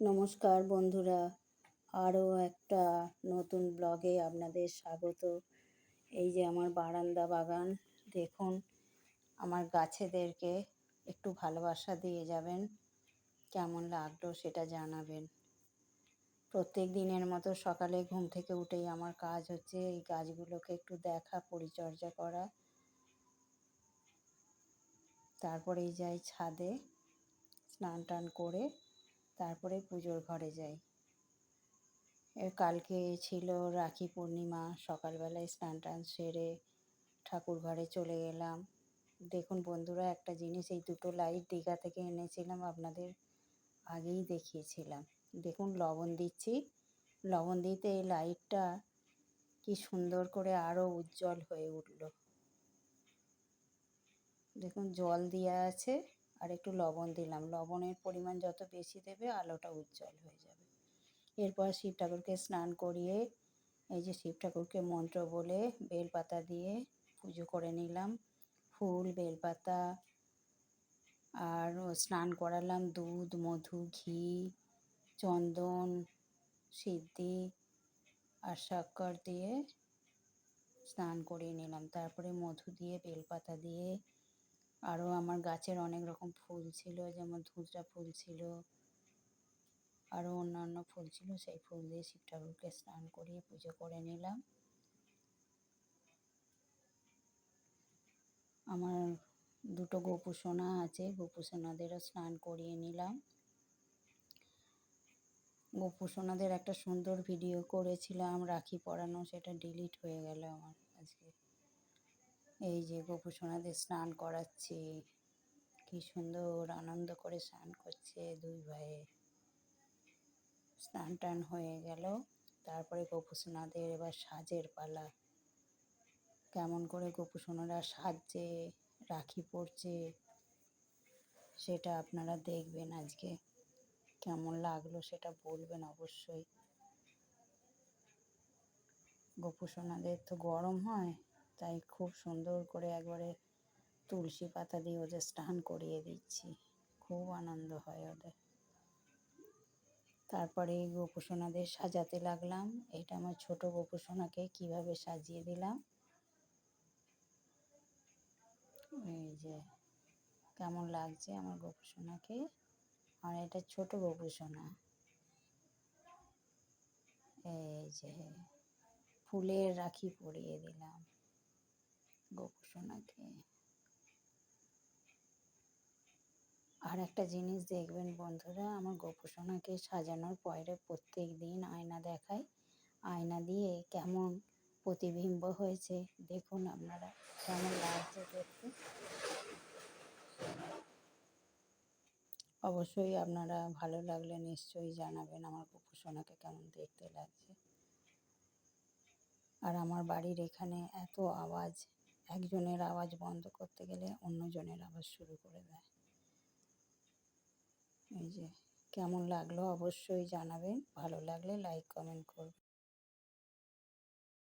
নমস্কার বন্ধুরা। আরও একটা নতুন ব্লগে আপনাদের স্বাগত। এই যে আমার বারান্দা বাগান, দেখুন, আমার গাছেদেরকে একটু ভালোবাসা দিয়ে যাবেন, কেমন লাগল সেটা জানাবেন। প্রত্যেক দিনের মতো সকালে ঘুম থেকে উঠেই আমার কাজ হচ্ছে এই গাছগুলোকে একটু দেখা, পরিচর্যা করা। তারপরেই যাই ছাদে, স্নান টান করে তারপরে পুজোর ঘরে যাই। কালকে ছিল রাখি পূর্ণিমা, সকালবেলায় স্নান টান সেরে ঠাকুর ঘরে চলে গেলাম। দেখুন বন্ধুরা, একটা জিনিস, এই দুটো লাইট দীঘা থেকে এনেছিলাম, আপনাদের আগেই দেখিয়েছিলাম। দেখুন লবণ দিচ্ছি। লবণ দিতে এই লাইটটা কি সুন্দর করে আরও উজ্জ্বল হয়ে উঠল। দেখুন জল দেওয়া আছে। আর একটু লবণ দিলাম। লবণের পরিমাণ যত বেশি দেবে, আলোটা উজ্জ্বল হয়ে যাবে। এরপর শিব ঠাকুরকে স্নান করিয়ে, এই যে শিব ঠাকুরকে মন্ত্র বলে বেলপাতা দিয়ে পুজো করে নিলাম। ফুল, বেলপাতা আর স্নান করালাম দুধ, মধু, ঘি, চন্দন, সিদ্ধি আর শক্কর দিয়ে স্নান করিয়ে নিলাম। তারপরে মধু দিয়ে, বেলপাতা দিয়ে আরও আমার গাছের অনেক রকম ফুল ছিল, যেমন ধুতরা ফুল ছিল আরও অন্যান্য ফুল ছিল, সেই ফুল দিয়ে শিব ঠাকুরকে স্নান করিয়ে পুজো করে নিলাম। আমার দুটো গোপুসোনা আছে গোপুসোনাদেরও স্নান করিয়ে নিলাম। গোপুসোনাদের একটা সুন্দর ভিডিও করেছিলাম, রাখি পরানো, সেটা ডিলিট হয়ে গেল আমার আজকে। এই যে গোপু সোনাদের স্নান করাচ্ছি, কি সুন্দর আনন্দ করে স্নান করছে দুই ভাইয়ে। স্নান টান হয়ে গেল, তারপরে গোপু সোনাদের এবার সাজের পালা। কেমন করে গোপু সোনারা সাজছে, রাখি পড়ছে সেটা আপনারা দেখবেন আজকে। কেমন লাগল সেটা বলবেন অবশ্যই। গোপু সোনাদের তো গরম হয়। তাই খুব সুন্দর করে একবারে তুলসী পাতা দিয়ে ওদের স্নান করিয়ে দিচ্ছি। খুব আনন্দ হয় ওদের। তারপরে গোপুসোনাদের সাজাতে লাগলাম। এটা আমার ছোট গোপুসোনাকে কীভাবে সাজিয়ে দিলাম। এই যে, কেমন লাগছে আমার গোপুসোনাকে? আর এটা ছোট গোপুসোনা। এই যে, ফুলের রাখি পরিয়ে দিলাম। গোপুসোনাকে। আর একটা জিনিস দেখবেন বন্ধুরা, আমার গোপুসোনাকে সাজানোর পরে প্রত্যেক দিন আয়না দেখাই আয়না দিয়ে কেমন প্রতিবিম্ব হয়েছে, দেখুন আপনারা কেমন লাগছে দেখতে। অবশ্যই আপনারা ভালো লাগলে নিশ্চয়ই জানাবেন আমার গোপুসোনাকে কেমন দেখতে লাগছে। আর আমার বাড়ির এখানে এত আওয়াজ একজনের আওয়াজ বন্ধ করতে গেলে অন্যজনের আওয়াজ শুরু করে দেয়। এই যে, কেমন লাগল অবশ্যই জানাবেন। ভালো লাগলে লাইক কমেন্ট করবেন।